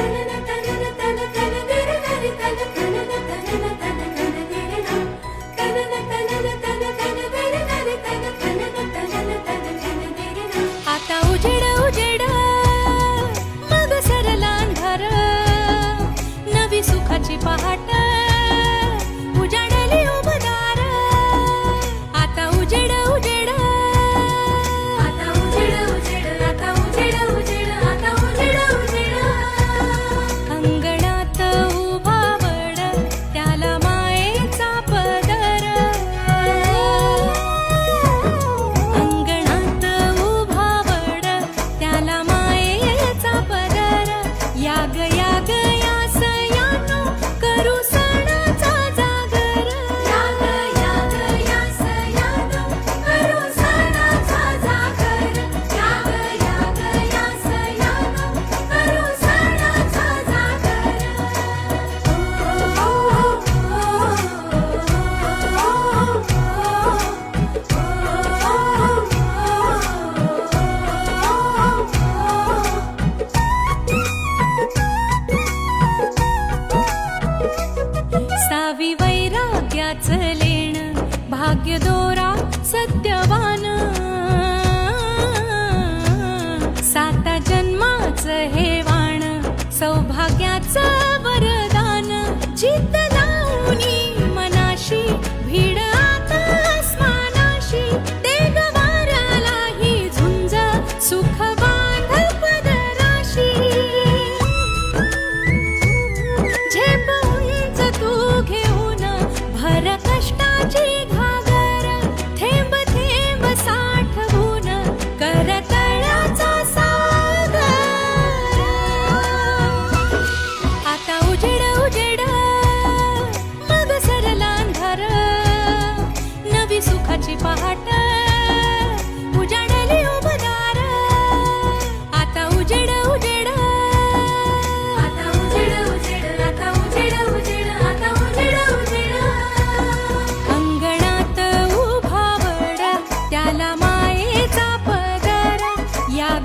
Send Satyavan. साता जन्माच हे वाण सौभाग्याच वरदान. जित लावणी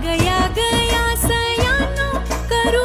गया गया सयानो करू